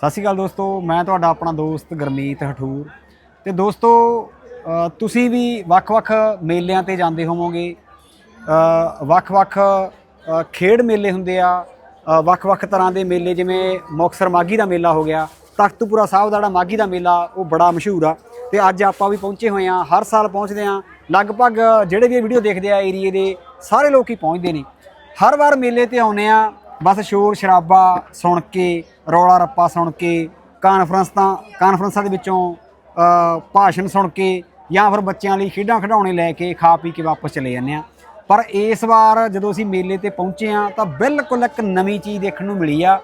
ਸਤਿ ਸ਼੍ਰੀ ਅਕਾਲ ਦੋਸਤੋ, ਮੈਂ ਤੁਹਾਡਾ ਆਪਣਾ ਦੋਸਤ ਗਰਮੀਤ ਹਠੂਰ। ਤੇ ਦੋਸਤੋ ਤੁਸੀਂ ਵੀ ਵੱਖ-ਵੱਖ ਮੇਲਿਆਂ ਤੇ ਜਾਂਦੇ ਹੋਵੋਗੇ। ਵੱਖ-ਵੱਖ ਖੇਡ ਮੇਲੇ ਹੁੰਦੇ ਆ। ਵੱਖ-ਵੱਖ ਤਰ੍ਹਾਂ ਦੇ ਮੇਲੇ, ਜਿਵੇਂ ਮੁਕਤਸਰ ਮਾਗੀ ਦਾ ਮੇਲਾ ਹੋ ਗਿਆ, ਤਖਤਪੁਰਾ ਸਾਹਿਬ ਦਾ ਜਿਹੜਾ ਮਾਗੀ ਦਾ ਮੇਲਾ, ਉਹ ਬੜਾ ਮਸ਼ਹੂਰ ਆ। ਤੇ ਅੱਜ ਆਪਾਂ ਵੀ ਪਹੁੰਚੇ ਹੋਏ ਆ, ਹਰ ਸਾਲ ਪਹੁੰਚਦੇ ਆ। ਲਗਭਗ ਜਿਹੜੇ ਵੀ ਵੀਡੀਓ ਦੇਖਦੇ ਆ ਏਰੀਏ ਦੇ, ਸਾਰੇ ਲੋਕ ਹੀ ਪਹੁੰਚਦੇ ਨੇ। ਹਰ ਵਾਰ ਮੇਲੇ ਤੇ ਆਉਨੇ ਆ ਬਸ ਸ਼ੋਰ ਸ਼ਰਾਬਾ ਸੁਣ ਕੇ, ਰੌਲਾ ਰੱਪਾ ਸੁਣ ਕੇ ਕਾਨਫਰੰਸ ਤਾਂ ਕਾਨਫਰੰਸਾਂ ਦੇ ਵਿੱਚੋਂ ਭਾਸ਼ਣ ਸੁਣ ਕੇ ਜਾਂ ਫਿਰ ਬੱਚਿਆਂ ਲਈ ਖੇਡਾਂ ਖਿਡੌਣੇ ਲੈ ਕੇ ਖਾ ਪੀ ਕੇ ਵਾਪਸ ਚਲੇ ਜਾਂਦੇ ਆ ਪਰ ਇਸ ਵਾਰ ਜਦੋਂ ਅਸੀਂ ਮੇਲੇ ਤੇ ਪਹੁੰਚੇ ਆ ਤਾਂ ਬਿਲਕੁਲ ਇੱਕ ਨਵੀਂ ਚੀਜ਼ ਦੇਖਣ ਨੂੰ ਮਿਲੀ ਆ।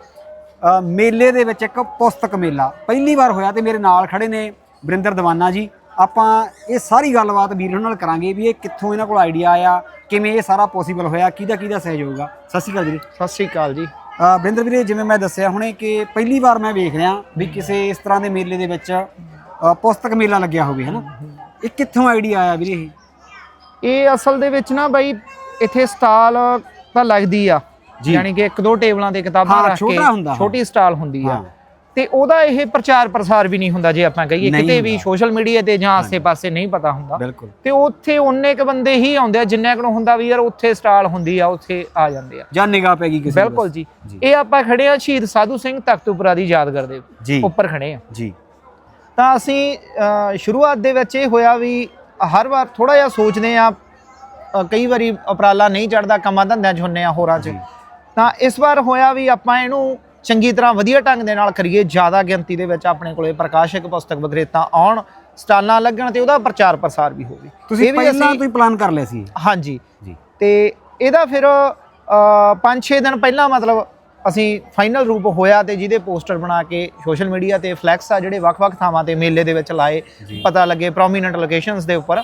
ਮੇਲੇ ਦੇ ਵਿੱਚ ਇੱਕ ਪੁਸਤਕ ਮੇਲਾ। ਪਹਿਲੀ ਵਾਰ ਹੋਇਆ ਤੇ ਮੇਰੇ ਨਾਲ ਖੜੇ ਨੇ ਵਰਿੰਦਰ ਦਵਾਨਾ ਜੀ। ਆਪਾਂ ਇਹ ਸਾਰੀ ਗੱਲਬਾਤ ਵੀਰ ਉਹਨਾਂ ਨਾਲ ਕਰਾਂਗੇ ਵੀ ਇਹ ਕਿੱਥੋਂ ਇਹਨਾਂ ਕੋਲ ਆਈਡੀਆ ਆਇਆ ਕਿਵੇਂ ਇਹ ਸਾਰਾ ਪੋਸੀਬਲ ਹੋਇਆ ਕਿਹਦਾ ਕਿਹਦਾ ਸਹਿਯੋਗ ਆ। ਸਤਿ ਸ਼੍ਰੀ ਅਕਾਲ ਵੀਰੇ। ਸਤਿ ਸ੍ਰੀ ਅਕਾਲ ਜੀ। ਵਰਿੰਦਰ ਵੀਰੇ ਜਿਵੇਂ ਮੈਂ ਦੱਸਿਆ ਹੁਣੇ ਕਿ ਪਹਿਲੀ ਵਾਰ ਮੈਂ ਵੇਖ ਰਿਹਾ ਵੀ ਕਿਸੇ ਇਸ ਤਰ੍ਹਾਂ ਦੇ ਮੇਲੇ ਦੇ ਵਿੱਚ ਪੁਸਤਕ ਮੇਲਾ ਲੱਗਿਆ ਹੋਵੇ ਹਨਾ? ਇਹ ਕਿੱਥੋਂ ਆਈਡੀਆ ਆਇਆ ਵੀਰੇ ਇਹ? ਇਹ ਅਸਲ ਦੇ ਵਿੱਚ ਨਾ ਬਾਈ ਇੱਥੇ ਸਟਾਲ ਤਾਂ ਲੱਗਦੀ ਆ। ਜੀ। ਯਾਨੀ ਕਿ ਇੱਕ ਦੋ ਟੇਬਲਾਂ ਤੇ ਕਿਤਾਬਾਂ ਰੱਖ ਕੇ ਛੋਟਾ ਸਟਾਲ ਹੁੰਦੀ ਆ। ਤੇ ਉਹਦਾ ਇਹ ਪ੍ਰਚਾਰ ਪ੍ਰਸਾਰ ਵੀ ਨਹੀਂ ਹੁੰਦਾ ਜੇ ਆਪਾਂ ਕਹੀਏ ਕਿਤੇ ਵੀ। ਸੋਸ਼ਲ ਮੀਡੀਆ ਤੇ ਜਾਂ ਆਸੇ-ਪਾਸੇ ਨਹੀਂ ਪਤਾ ਹੁੰਦਾ ਤੇ ਉੱਥੇ ਉਹਨੇ ਕ ਬੰਦੇ ਹੀ ਆਉਂਦੇ ਆ ਜਿੰਨੇ ਕੁ ਨੂੰ ਹੁੰਦਾ ਵੀ ਯਾਰ ਉੱਥੇ ਸਟਾਲ ਹੁੰਦੀ ਆ ਉੱਥੇ ਆ ਜਾਂਦੇ ਆ ਜਾਂ ਨਿਗਾਹ ਪੈ ਗਈ ਕਿਸੇ ਦੀ ਬਿਲਕੁਲ। ਜੀ। ਇਹ ਆਪਾਂ ਖੜੇ ਆ ਸ਼ਹੀਦ ਸਾਧੂ ਸਿੰਘ ਤਖਤੂਪੁਰਾ ਦੀ ਯਾਦਗਾਰ ਦੇ ਉੱਪਰ ਖੜੇ ਆ ਜੀ ਤਾਂ ਅਸੀਂ ਸ਼ੁਰੂਆਤ ਦੇ ਵਿੱਚ ਇਹ ਹੋਇਆ ਵੀ ਹਰ ਵਾਰ ਥੋੜਾ ਜਿਹਾ ਸੋਚਦੇ ਆ ਕਈ ਵਾਰੀ ਉਪਰਾਲਾ ਨਹੀਂ ਚੜਦਾ ਕੰਮਾਂ ਧੰਦਿਆਂ 'ਚ ਹੁੰਨੇ ਆ ਹੋਰਾਂ 'ਚ। ਤਾਂ ਇਸ ਵਾਰ ਹੋਇਆ ਵੀ ਆਪਾਂ ਇਹਨੂੰ ਚੰਗੀ ਤਰ੍ਹਾਂ ਵਧੀਆ ਢੰਗ ਦੇ ਨਾਲ ਕਰੀਏ ਜ਼ਿਆਦਾ ਗਿਣਤੀ ਦੇ ਵਿੱਚ ਆਪਣੇ ਕੋਲੇ ਪ੍ਰਕਾਸ਼ਕ ਪੁਸਤਕ ਵਿਕਰੇਤਾ ਆਉਣ ਸਟਾਲਾਂ ਲੱਗਣ ਤੇ ਉਹਦਾ ਪ੍ਰਚਾਰ ਪ੍ਰਸਾਰ ਵੀ ਹੋਵੇ। ਤੁਸੀਂ ਪਹਿਲਾਂ ਤੋਂ ਹੀ ਪਲਾਨ ਕਰ ਲਿਆ ਸੀ। ਹਾਂਜੀ। ਜੀ। ਤੇ ਇਹਦਾ ਫਿਰ 5-6 ਦਿਨ ਪਹਿਲਾਂ ਮਤਲਬ ਅਸੀਂ ਫਾਈਨਲ ਰੂਪ ਹੋਇਆ ਤੇ ਜਿਹਦੇ ਪੋਸਟਰ ਬਣਾ ਕੇ ਸੋਸ਼ਲ ਮੀਡੀਆ ਤੇ ਫਲੈਕਸ ਆ ਜਿਹੜੇ ਵੱਖ-ਵੱਖ ਥਾਵਾਂ ਤੇ ਮੇਲੇ ਦੇ ਵਿੱਚ ਲਾਏ। ਪਤਾ ਲੱਗੇ ਪ੍ਰੋਮੀਨੈਂਟ ਲੋਕੇਸ਼ਨਸ ਦੇ ਉੱਪਰ।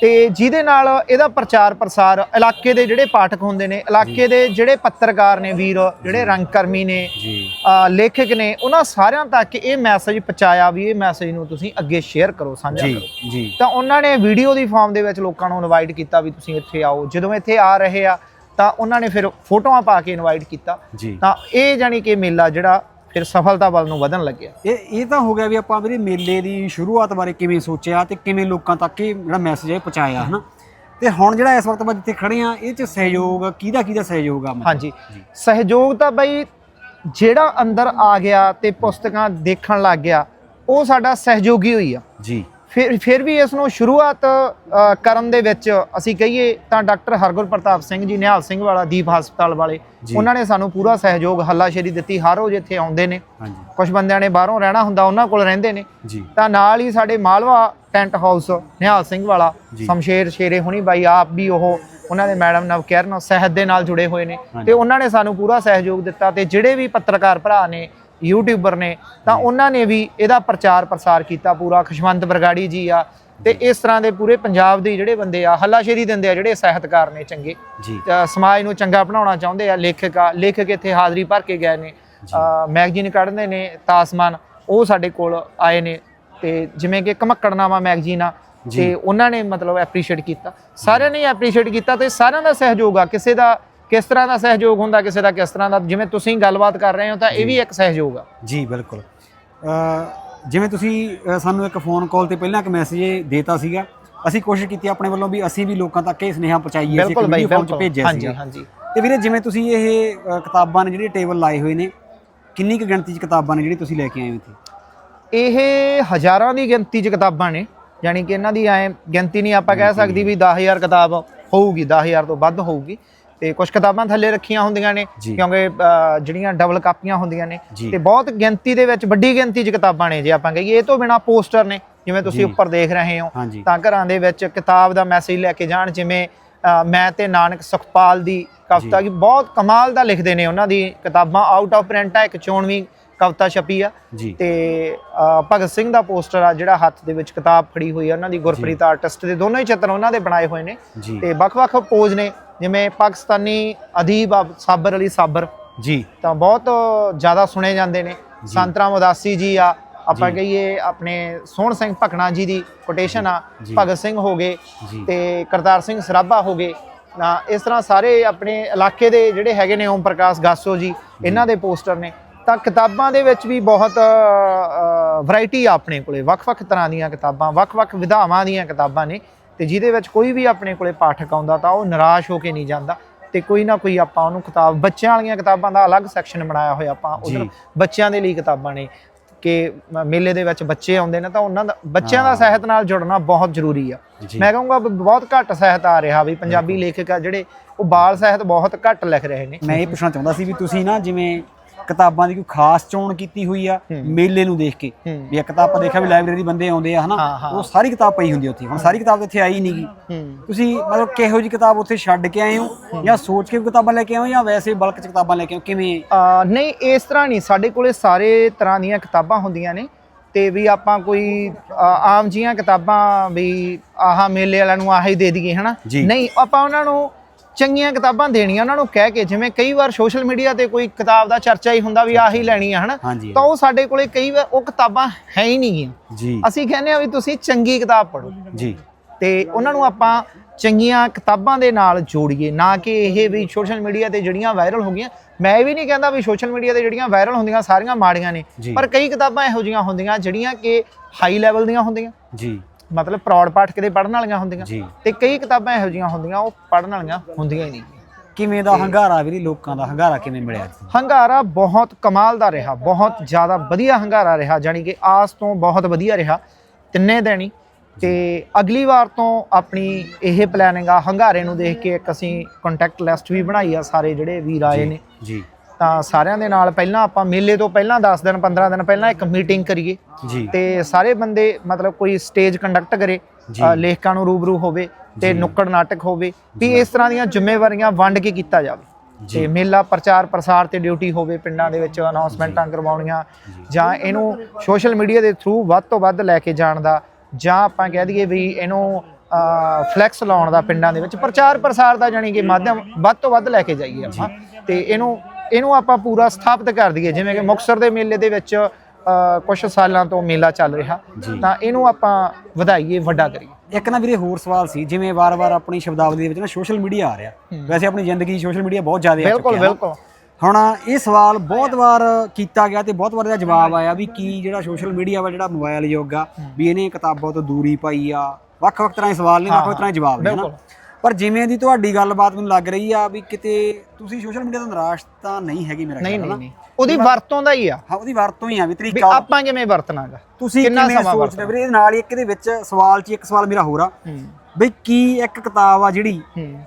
ਤੇ ਜਿਹਦੇ ਨਾਲ ਇਹਦਾ ਪ੍ਰਚਾਰ ਪ੍ਰਸਾਰ ਇਲਾਕੇ ਦੇ ਜਿਹੜੇ ਪਾਠਕ ਹੁੰਦੇ ਨੇ ਇਲਾਕੇ ਦੇ ਜਿਹੜੇ ਪੱਤਰਕਾਰ ਨੇ ਵੀਰ ਜਿਹੜੇ ਰੰਗਕਰਮੀ ਨੇ ਜੀ। ਅ, ਲੇਖਕ ਨੇ ਉਹਨਾਂ ਸਾਰਿਆਂ ਤੱਕ ਇਹ ਮੈਸੇਜ ਪਹੁੰਚਾਇਆ ਵੀ ਇਹ ਮੈਸੇਜ ਨੂੰ ਤੁਸੀਂ ਅੱਗੇ ਸ਼ੇਅਰ ਕਰੋ ਸਾਂਝਾ ਕਰੋ। ਤਾਂ ਉਹਨਾਂ ਨੇ ਵੀਡੀਓ ਦੀ ਫਾਰਮ ਦੇ ਵਿੱਚ ਲੋਕਾਂ ਨੂੰ ਇਨਵਾਈਟ ਕੀਤਾ ਵੀ ਤੁਸੀਂ ਇੱਥੇ ਆਓ। ਜਦੋਂ ਇੱਥੇ ਆ ਰਹੇ ਆ ਤਾਂ ਉਹਨਾਂ ਨੇ ਫਿਰ ਫੋਟੋਆਂ ਪਾ ਕੇ ਇਨਵਾਈਟ ਕੀਤਾ। ਜੀ। ਤਾਂ ਇਹ ਜਾਨੀ ਕਿ ਮੇਲਾ ਜਿਹੜਾ ਫਿਰ ਸਫਲਤਾ ਵੱਲ ਨੂੰ ਵਧਣ ਲੱਗਿਆ। ਇਹ ਇਹ ਤਾਂ ਹੋ ਗਿਆ ਵੀ ਆਪਾਂ ਵੀਰੇ ਮੇਲੇ ਦੀ ਸ਼ੁਰੂਆਤ ਬਾਰੇ ਕਿਵੇਂ ਸੋਚਿਆ ਤੇ ਕਿਵੇਂ ਲੋਕਾਂ ਤੱਕ ਇਹ ਜਿਹੜਾ ਮੈਸੇਜ ਹੈ ਇਹ ਪਹੁੰਚਾਇਆ ਹਨਾ? ਤੇ ਹੁਣ ਜਿਹੜਾ ਇਸ ਵਕਤ ਆਪਾਂ ਜਿੱਥੇ ਖੜੇ ਆ ਇਹ ਚ ਸਹਿਯੋਗ ਕਿਹਦਾ ਕਿਹਦਾ ਸਹਿਯੋਗ ਆ? ਹਾਂਜੀ। ਸਹਿਯੋਗ ਤਾਂ ਬਈ ਜਿਹੜਾ ਅੰਦਰ ਆ ਗਿਆ ਤੇ ਪੁਸਤਕਾਂ ਦੇਖਣ ਲੱਗ ਗਿਆ ਉਹ ਸਾਡਾ ਸਹਿਯੋਗੀ ਹੋਈ ਆ। ਜੀ। ਫਿਰ ਫਿਰ ਵੀ ਇਸ ਨੂੰ ਸ਼ੁਰੂਆਤ ਕਰਨ ਦੇ ਵਿੱਚ ਅਸੀਂ ਕਹੀਏ ਤਾਂ ਡਾਕਟਰ ਹਰਗੁਰ ਪ੍ਰਤਾਪ ਸਿੰਘ ਜੀ ਨਿਹਾਲ ਸਿੰਘ ਵਾਲਾ ਦੀਪ ਹਸਪਤਾਲ ਵਾਲੇ। ਉਹਨਾਂ ਨੇ ਸਾਨੂੰ ਪੂਰਾ ਸਹਿਯੋਗ ਹੱਲਾਸ਼ੇਰੀ ਦਿੱਤੀ ਹਰ ਰੋਜ਼ ਇੱਥੇ ਆਉਂਦੇ ਨੇ ਕੁਝ ਬੰਦਿਆਂ ਨੇ ਬਾਹਰੋਂ ਰਹਿਣਾ ਹੁੰਦਾ ਉਹਨਾਂ ਕੋਲ ਰਹਿੰਦੇ ਨੇ ਤਾਂ ਨਾਲ ਹੀ ਸਾਡੇ ਮਾਲਵਾ ਟੈਂਟ ਹਾਊਸ ਨਿਹਾਲ ਸਿੰਘ ਵਾਲਾ। ਸ਼ਮਸ਼ੇਰ ਸ਼ੇਰੇ ਹੁਣੀ ਬਾਈ ਆਪ ਵੀ ਉਹ ਉਹਨਾਂ ਦੇ ਮੈਡਮ ਨਵਕਿਰਨ ਸਹਿਤ ਦੇ ਨਾਲ ਜੁੜੇ ਹੋਏ ਨੇ। ਤੇ ਉਹਨਾਂ ਨੇ ਸਾਨੂੰ ਪੂਰਾ ਸਹਿਯੋਗ ਦਿੱਤਾ ਤੇ ਜਿਹੜੇ ਵੀ ਪੱਤਰਕਾਰ ਭਰਾ ਨੇ ਯੂਟਿਊਬਰ ਨੇ ਤਾਂ ਉਹਨਾਂ ਨੇ ਵੀ ਇਹਦਾ ਪ੍ਰਚਾਰ ਪ੍ਰਸਾਰ ਕੀਤਾ ਪੂਰਾ ਖੁਸ਼ਵੰਤ ਬਰਗਾੜੀ ਜੀ ਆ। ਤੇ ਇਸ ਤਰ੍ਹਾਂ ਦੇ ਪੂਰੇ ਪੰਜਾਬ ਦੇ ਜਿਹੜੇ ਬੰਦੇ ਆ ਹੱਲਾਸ਼ੇਰੀ ਦਿੰਦੇ ਆ ਜਿਹੜੇ ਸਾਹਿਤਕਾਰ ਨੇ ਚੰਗੇ। ਸਮਾਜ ਨੂੰ ਚੰਗਾ ਬਣਾਉਣਾ ਚਾਹੁੰਦੇ ਆ ਲੇਖਕ ਆ ਲੇਖਕ ਇੱਥੇ ਹਾਜ਼ਰੀ ਭਰ ਕੇ ਗਏ ਨੇ। ਮੈਗਜ਼ੀਨ ਕੱਢਦੇ ਨੇ ਤਾਸਮਾਨ ਉਹ ਸਾਡੇ ਕੋਲ ਆਏ ਨੇ। ਤੇ ਜਿਵੇਂ ਕਿ ਕਮੱਕੜਨਾਮਾ ਮੈਗਜ਼ੀਨ ਆ। ਤੇ ਉਹਨਾਂ ਨੇ ਮਤਲਬ ਐਪਰੀਸ਼ੀਏਟ ਕੀਤਾ। ਸਾਰਿਆਂ ਨੇ ਐਪਰੀਸ਼ੀਏਟ ਕੀਤਾ ਤੇ ਸਾਰਿਆਂ ਦਾ ਸਹਿਯੋਗ ਆ ਕਿਸੇ ਦਾ ਕਿਸ ਤਰ੍ਹਾਂ ਦਾ ਸਹਿਯੋਗ ਹੁੰਦਾ ਕਿਸੇ ਦਾ ਕਿਸ ਤਰ੍ਹਾਂ ਦਾ? ਜਿਵੇਂ ਤੁਸੀਂ ਗੱਲਬਾਤ ਕਰ ਰਹੇ ਹੋ ਤਾਂ ਇਹ ਵੀ ਇੱਕ ਸਹਿਯੋਗ ਆ। ਜੀ ਬਿਲਕੁਲ। ਅ, ਜਿਵੇਂ ਤੁਸੀਂ ਸਾਨੂੰ ਇੱਕ ਫੋਨ ਕਾਲ ਤੇ ਪਹਿਲਾਂ ਇੱਕ ਮੈਸੇਜ ਦੇਤਾ ਸੀਗਾ। ਅਸੀਂ ਕੋਸ਼ਿਸ਼ ਕੀਤੀ ਆਪਣੇ ਵੱਲੋਂ ਵੀ ਅਸੀਂ ਵੀ ਲੋਕਾਂ ਤੱਕ ਇਹ ਸੁਨੇਹਾ ਪਹੁੰਚਾਈਏ ਅਸੀਂ ਵੀਡੀਓ ਫਾਰਮ ਚ ਭੇਜਿਆ ਹਾਂਜੀ ਸੀਗਾ। ਹਾਂਜੀ ਤੇ ਵੀਰੇ ਜਿਵੇਂ ਤੁਸੀਂ ਇਹ ਕਿਤਾਬਾਂ ਨੇ ਜਿਹੜੇ ਟੇਬਲ ਲਾਏ ਹੋਏ ਨੇ ਕਿੰਨੀ ਕੁ ਗਿਣਤੀ ਚ ਕਿਤਾਬਾਂ ਨੇ ਜਿਹੜੀ ਤੁਸੀਂ ਲੈ ਕੇ ਆਏ ਹੋ ਇੱਥੇ? ਇਹ ਹਜ਼ਾਰਾਂ ਦੀ ਗਿਣਤੀ 'ਚ ਕਿਤਾਬਾਂ ਨੇ ਯਾਨੀ ਕਿ ਇਹਨਾਂ ਦੀ ਐ ਗਿਣਤੀ ਨਹੀਂ ਆਪਾਂ ਕਹਿ ਸਕਦੀ ਵੀ 10000 ਕਿਤਾਬ ਹੋਊਗੀ 10000 ਤੋਂ ਵੱਧ ਹੋਊਗੀ। ਤੇ ਕੁਝ ਕਿਤਾਬਾਂ ਥੱਲੇ ਰੱਖੀਆਂ ਹੁੰਦੀਆਂ ਨੇ। ਕਿਉਂਕਿ ਜਿਹੜੀਆਂ ਡਬਲ ਕਾਪੀਆਂ ਹੁੰਦੀਆਂ ਨੇ। ਤੇ ਬਹੁਤ ਗਿਣਤੀ ਦੇ ਵਿੱਚ ਵੱਡੀ ਗਿਣਤੀ 'ਚ ਕਿਤਾਬਾਂ ਨੇ ਜੇ ਆਪਾਂ ਕਹੀਏ ਇਹ ਤੋਂ ਬਿਨਾ ਪੋਸਟਰ ਨੇ ਜਿਵੇਂ। ਤੁਸੀਂ ਉੱਪਰ ਦੇਖ ਰਹੇ ਹੋ ਤਾਂ ਘਰਾਂ ਦੇ ਵਿੱਚ ਕਿਤਾਬ ਦਾ ਮੈਸੇਜ ਲੈ ਕੇ ਜਾਣ ਜਿਵੇਂ ਮੈਂ ਤੇ ਨਾਨਕ ਸੁਖਪਾਲ ਦੀ ਕਵਿਤਾ। ਕੀ ਬਹੁਤ ਕਮਾਲ ਦਾ ਲਿਖਦੇ ਨੇ ਉਹਨਾਂ ਦੀ ਕਿਤਾਬਾਂ ਆਊਟ ਆਫ ਪ੍ਰਿੰਟ ਆ ਇੱਕ ਚੋਣਵੀਂ ਕਵਿਤਾ ਛਪੀ ਆ। ਜੀ। ਤੇ ਭਗਤ ਸਿੰਘ ਦਾ ਪੋਸਟਰ ਆ ਜਿਹੜਾ ਹੱਥ ਦੇ ਵਿੱਚ ਕਿਤਾਬ ਫੜੀ ਹੋਈ ਆ ਉਹਨਾਂ ਦੀ ਗੁਰਪ੍ਰੀਤ ਆਰਟਿਸਟ ਦੇ ਦੋਨੋਂ ਹੀ ਚਿੱਤਰ ਉਹਨਾਂ ਦੇ ਬਣਾਏ ਹੋਏ ਨੇ। ਤੇ ਵੱਖ-ਵੱਖ ਪੋਜ਼ ਨੇ ਜਿਵੇਂ ਪਾਕਿਸਤਾਨੀ ਅਦੀਬ ਸਾਬਰ ਅਲੀ ਸਾਬਰ। ਜੀ। ਤਾਂ ਬਹੁਤ ਜ਼ਿਆਦਾ ਸੁਣੇ ਜਾਂਦੇ ਨੇ। ਸੰਤਰਾਮ ਉਦਾਸੀ ਜੀ ਆ। ਆਪਾਂ। ਕਹੀਏ ਆਪਣੇ ਸੋਹਣ ਸਿੰਘ ਭਕਨਾ ਜੀ ਦੀ ਕੋਟੇਸ਼ਨ ਆ। ਭਗਤ ਸਿੰਘ ਹੋ ਗਏ ਤੇ ਕਰਤਾਰ ਸਿੰਘ ਸਰਾਭਾ ਹੋ ਗਏ। ਨਾ ਇਸ ਤਰ੍ਹਾਂ ਸਾਰੇ ਆਪਣੇ ਇਲਾਕੇ ਦੇ ਜਿਹੜੇ ਹੈਗੇ ਨੇ ਓਮ ਪ੍ਰਕਾਸ਼ ਗਾਸੋ ਜੀ। ਇਹਨਾਂ ਦੇ ਪੋਸਟਰ ਨੇ। ਤਾਂ ਕਿਤਾਬਾਂ ਦੇ ਵਿੱਚ ਵੀ ਬਹੁਤ ਵੈਰਾਈਟੀ ਆ ਆਪਣੇ ਕੋਲੇ। ਵੱਖ-ਵੱਖ ਤਰ੍ਹਾਂ ਦੀਆਂ ਕਿਤਾਬਾਂ ਵੱਖ-ਵੱਖ ਵਿਧਾਵਾਂ ਦੀਆਂ ਕਿਤਾਬਾਂ ਨੇ। ਤੇ ਜਿਹਦੇ ਵਿੱਚ ਕੋਈ ਵੀ ਆਪਣੇ ਕੋਲੇ ਪਾਠਕ ਆਉਂਦਾ ਤਾਂ ਉਹ ਨਿਰਾਸ਼ ਹੋ ਕੇ ਨਹੀਂ ਜਾਂਦਾ। ਤੇ ਕੋਈ ਨਾ ਕੋਈ ਆਪਾਂ ਉਹਨੂੰ ਕਿਤਾਬ ਬੱਚਿਆਂ ਵਾਲੀਆਂ ਕਿਤਾਬਾਂ ਦਾ ਅਲੱਗ ਸੈਕਸ਼ਨ ਬਣਾਇਆ ਹੋਇਆ ਆਪਾਂ ਉਧਰ। ਬੱਚਿਆਂ ਦੇ ਲਈ ਕਿਤਾਬਾਂ ਨੇ। ਕਿ ਮੇਲੇ ਦੇ ਵਿੱਚ ਬੱਚੇ ਆਉਂਦੇ ਨੇ ਤਾਂ ਉਹਨਾਂ ਦਾ ਬੱਚਿਆਂ ਦਾ ਸਾਹਿਤ ਨਾਲ ਜੁੜਨਾ ਬਹੁਤ ਜ਼ਰੂਰੀ ਆ। ਮੈਂ ਕਹੂੰਗਾ ਬਹੁਤ ਘੱਟ ਸਾਹਿਤ ਆ ਰਿਹਾ ਵੀ ਪੰਜਾਬੀ ਲੇਖਕ ਆ ਜਿਹੜੇ ਉਹ ਬਾਲ ਸਾਹਿਤ ਬਹੁਤ ਘੱਟ ਲਿਖ ਰਹੇ ਨੇ। ਮੈਂ ਇਹ ਪੁੱਛਣਾ ਚਾਹੁੰਦਾ ਸੀ ਵੀ ਤੁਸੀਂ ਨਾ ਜਿਵੇਂ ਕਿਤਾਬਾਂ ਦੀ ਕੋਈ ਖਾਸ ਚੋਣ ਕੀਤੀ ਹੋਈ ਆ। ਮੇਲੇ ਨੂੰ ਦੇਖ ਕੇ। ਵੀ ਇੱਕ ਤਾਂ ਆਪਾਂ ਦੇਖਿਆ ਵੀ ਲਾਇਬ੍ਰੇਰੀ ਬੰਦੇ ਆਉਂਦੇ ਆ ਹਨਾ। ਉਹ ਸਾਰੀ ਕਿਤਾਬ ਪਈ ਹੁੰਦੀ ਉੱਥੇ। ਹੁਣ ਸਾਰੀ ਕਿਤਾਬ ਤਾਂ ਇੱਥੇ ਆਈ ਨਹੀਂਗੀ ਤੁਸੀਂ ਮਤਲਬ ਕਿਹੋ ਜੀ ਕਿਤਾਬ ਉੱਥੇ ਛੱਡ ਕੇ ਆਏ ਹੋ? ਜਾਂ ਸੋਚ ਕੇ ਕਿਤਾਬਾਂ ਲੈ ਕੇ ਆਏ ਹੋ ਜਾਂ ਵੈਸੇ ਬਲਕ ਚ ਕਿਤਾਬਾਂ ਲੈ ਕੇ ਆਏ ਹੋ? ਕਿਵੇਂ? ਨਹੀਂ ਇਸ ਤਰ੍ਹਾਂ ਨਹੀਂ। ਸਾਡੇ ਕੋਲੇ ਸਾਰੇ ਤਰ੍ਹਾਂ ਦੀਆਂ ਕਿਤਾਬਾਂ ਹੁੰਦੀਆਂ ਨੇ। ਤੇ ਵੀ ਆਪਾਂ ਕੋਈ ਆਮ ਜੀਆਂ ਕਿਤਾਬਾਂ ਵੀ ਆਹ ਮੇਲੇ ਵਾਲਿਆਂ ਨੂੰ ਆਹੀ ਦੇ ਦਈਏ ਹਨਾ। ਨਹੀਂ ਆਪਾਂ ਉਹਨਾਂ ਨੂੰ ਚੰਗੀਆਂ ਕਿਤਾਬਾਂ ਦੇਣੀਆਂ ਉਹਨਾਂ ਨੂੰ ਕਹਿ ਕੇ ਜਿਵੇਂ ਕਈ ਵਾਰ ਸੋਸ਼ਲ ਮੀਡੀਆ ਤੇ ਕੋਈ ਕਿਤਾਬ ਦਾ ਚਰਚਾ ਹੀ ਹੁੰਦਾ ਵੀ ਆਹੀ ਲੈਣੀ ਆ ਹਨਾ? ਹਾਂਜੀ। ਤਾਂ ਉਹ ਸਾਡੇ ਕੋਲੇ ਕਈ ਵਾਰ ਉਹ ਕਿਤਾਬਾਂ ਹੈ ਹੀ ਨਹੀਂ ਗੀਆਂ। ਜੀ। ਅਸੀਂ ਕਹਿੰਦੇ ਆ ਵੀ ਤੁਸੀਂ ਚੰਗੀ ਕਿਤਾਬ ਪੜ੍ਹੋ। ਜੀ। ਤੇ ਉਹਨਾਂ ਨੂੰ ਆਪਾਂ ਚੰਗੀਆਂ ਕਿਤਾਬਾਂ ਦੇ ਨਾਲ ਜੋੜੀਏ ਨਾ ਕਿ ਇਹ ਵੀ ਸੋਸ਼ਲ ਮੀਡੀਆ ਤੇ ਜਿਹੜੀਆਂ ਵਾਇਰਲ ਹੋ ਗਈਆਂ। ਮੈਂ ਇਹ ਵੀ ਨਹੀਂ ਕਹਿੰਦਾ ਵੀ ਸੋਸ਼ਲ ਮੀਡੀਆ ਤੇ ਜਿਹੜੀਆਂ ਵਾਇਰਲ ਹੁੰਦੀਆਂ ਸਾਰੀਆਂ ਮਾੜੀਆਂ ਨੇ। ਜੀ। ਪਰ ਕਈ ਕਿਤਾਬਾਂ ਇਹੋ ਜਿਹੀਆਂ ਹੁੰਦੀਆਂ ਜਿਹੜੀਆਂ ਕਿ ਹਾਈ ਲੈਵਲ ਦੀਆਂ ਹੁੰਦੀਆਂ। ਜੀ। ਮਤਲਬ ਪ੍ਰੌੜ ਪਾਠਕ ਦੇ ਪੜ੍ਹਨ ਵਾਲੀਆਂ ਹੁੰਦੀਆਂ ਜੀ। ਤੇ ਕਈ ਕਿਤਾਬਾਂ ਇਹੋ ਜਿਹੀਆਂ ਹੁੰਦੀਆਂ ਉਹ ਪੜ੍ਹਨ ਵਾਲੀਆਂ ਹੁੰਦੀਆਂ ਹੀ ਨਹੀਂ। ਕਿਵੇਂ ਦਾ ਹੰਗਾਰਾ ਵੀਰੇ ਲੋਕਾਂ ਦਾ ਹੰਗਾਰਾ ਕਿਵੇਂ ਮਿਲਿਆ ਜੀ? ਹੰਗਾਰਾ ਬਹੁਤ ਕਮਾਲ ਦਾ ਰਿਹਾ ਬਹੁਤ ਜ਼ਿਆਦਾ ਵਧੀਆ ਹੰਗਾਰਾ ਰਿਹਾ ਜਾਨੀ ਕਿ ਆਸ ਤੋਂ ਬਹੁਤ ਵਧੀਆ ਰਿਹਾ ਤਿੰਨੇ ਦਿਨੀ ਤੇ ਅਗਲੀ ਵਾਰ ਤੋਂ ਆਪਣੀ ਇਹ ਪਲੈਨਿੰਗ ਆ ਹੰਗਾਰੇ ਨੂੰ ਦੇਖ ਕੇ ਇੱਕ ਅਸੀਂ ਕੰਟੈਕਟ ਲਿਸਟ ਵੀ ਬਣਾਈ ਆ ਸਾਰੇ ਜਿਹੜੇ ਵੀਰ ਆਏ ਨੇ। ਜੀ। ਤਾਂ ਸਾਰਿਆਂ ਦੇ ਨਾਲ ਪਹਿਲਾਂ ਆਪਾਂ ਮੇਲੇ ਤੋਂ ਪਹਿਲਾਂ 10 ਦਿਨ 15 ਦਿਨ ਪਹਿਲਾਂ ਇੱਕ ਮੀਟਿੰਗ ਕਰੀਏ। ਜੀ। ਤੇ ਸਾਰੇ ਬੰਦੇ ਮਤਲਬ ਕੋਈ ਸਟੇਜ ਕੰਡਕਟ ਕਰੇ ਲੇਖਕਾਂ ਨੂੰ ਰੂਬਰੂ ਹੋਵੇ ਤੇ। ਨੁੱਕੜ ਨਾਟਕ ਹੋਵੇ ਵੀ ਇਸ ਤਰ੍ਹਾਂ ਦੀਆਂ ਜ਼ਿੰਮੇਵਾਰੀਆਂ ਵੰਡ ਕੇ ਕੀਤਾ ਜਾਵੇ। ਤੇ ਮੇਲਾ ਪ੍ਰਚਾਰ ਪ੍ਰਸਾਰ ਤੇ ਡਿਊਟੀ ਹੋਵੇ ਪਿੰਡਾਂ ਦੇ ਵਿੱਚ ਅਨਾਉਂਸਮੈਂਟਾਂ ਕਰਵਾਉਣੀਆਂ ਜਾਂ। ਇਹਨੂੰ ਸੋਸ਼ਲ ਮੀਡੀਆ ਦੇ ਥਰੂ ਵੱਧ ਤੋਂ ਵੱਧ ਲੈ ਕੇ ਜਾਣ ਦਾ ਜਾਂ ਆਪਾਂ ਕਹਿ ਦਈਏ ਵੀ ਇਹਨੂੰ ਫਲੈਕਸ ਲਾਉਣ ਦਾ ਪਿੰਡਾਂ ਦੇ ਵਿੱਚ ਪ੍ਰਚਾਰ ਪ੍ਰਸਾਰ ਦਾ ਜਾਨੀ ਕਿ ਮਾਧਿਅਮ ਵੱਧ ਤੋਂ ਵੱਧ ਲੈ ਕੇ ਜਾਈਏ ਆਪਾਂ। ਤੇ ਇਹਨੂੰ ਇਹਨੂੰ ਆਪਾਂ ਪੂਰਾ ਸਥਾਪਿਤ ਕਰ ਦਈਏ ਜਿਵੇਂ ਕਿ ਮੁਕਤਸਰ ਦੇ ਮੇਲੇ ਦੇ ਵਿੱਚ ਕੁਝ ਸਾਲਾਂ ਤੋਂ ਮੇਲਾ ਚੱਲ ਰਿਹਾ। ਤਾਂ ਇਹਨੂੰ ਆਪਾਂ ਵਧਾਈਏ ਵੱਡਾ ਕਰੀਏ ਇੱਕ ਨਾ ਵੀਰੇ ਹੋਰ ਸਵਾਲ ਸੀ ਜਿਵੇਂ ਵਾਰ-ਵਾਰ ਆਪਣੀ ਸ਼ਬਦਾਵਲੀ ਦੇ ਵਿੱਚ ਨਾ ਸੋਸ਼ਲ ਮੀਡੀਆ ਆ ਰਿਹਾ। ਵੈਸੇ ਆਪਣੀ ਜ਼ਿੰਦਗੀ ਸੋਸ਼ਲ ਮੀਡੀਆ ਬਹੁਤ ਜ਼ਿਆਦਾ ਆ ਬਿਲਕੁਲ। ਬਿਲਕੁਲ ਹੁਣ ਇਹ ਸਵਾਲ ਬਹੁਤ ਵਾਰ ਕੀਤਾ ਗਿਆ ਤੇ ਬਹੁਤ ਵਾਰ ਇਹਦਾ ਜਵਾਬ ਆਇਆ ਵੀ ਕੀ ਜਿਹੜਾ ਸੋਸ਼ਲ ਮੀਡੀਆ ਵਾ ਜਿਹੜਾ ਮੋਬਾਈਲ ਯੁੱਗ ਆ ਵੀ ਇਹਨੇ ਕਿਤਾਬਾਂ ਤੋਂ ਦੂਰੀ ਪਾਈ ਆ ਵੱਖ-ਵੱਖ ਤਰ੍ਹਾਂ ਦੇ ਸਵਾਲ ਨੇ ਵੱਖ-ਵੱਖ ਤਰ੍ਹਾਂ ਦੇ ਜਵਾਬ ਨੇ ਨਾ ਬਿਲਕੁਲ। ਪਰ ਜਿਵੇਂ ਦੀ ਤੁਹਾਡੀ ਗੱਲਬਾਤ ਮੈਨੂੰ ਲੱਗ ਰਹੀ ਆ ਵੀ ਕਿਤੇ ਤੁਸੀਂ ਸੋਸ਼ਲ ਮੀਡੀਆ ਤੋਂ ਨਿਰਾਸ਼ ਤਾਂ ਨਹੀਂ ਹੈਗੀ ਮੇਰਾ ਨਹੀਂ ਖਿਆਲ ਨਹੀਂ ਨਾਲ। ਨਹੀਂ। ਉਹਦੀ ਵਰਤੋਂ ਦਾ ਹੀ ਆ। ਹਾਂ ਉਹਦੀ ਵਰਤੋਂ ਹੀ ਆ ਵੀ ਵੀ ਤਰੀਕਾ ਆਪਾਂ ਕਿਵੇਂ ਵਰਤਣਾਗਾ? ਤੁਸੀਂ ਕਿੰਨਾ ਕਿੰਨੇ ਸਮਾਂ ਸੋਚਦੇ ਵਰਤਣਾ? ਵੀਰੇ ਇਹਦੇ ਨਾਲ ਹੀ ਇੱਕ ਦੇ ਵਿੱਚ ਸਵਾਲ 'ਚ ਇੱਕ ਸਵਾਲ ਮੇਰਾ ਹੋਰ ਆ। ਹੂੰ। ਬਈ ਕੀ ਇੱਕ ਕਿਤਾਬ ਆ ਜਿਹੜੀ ਹੂੰ।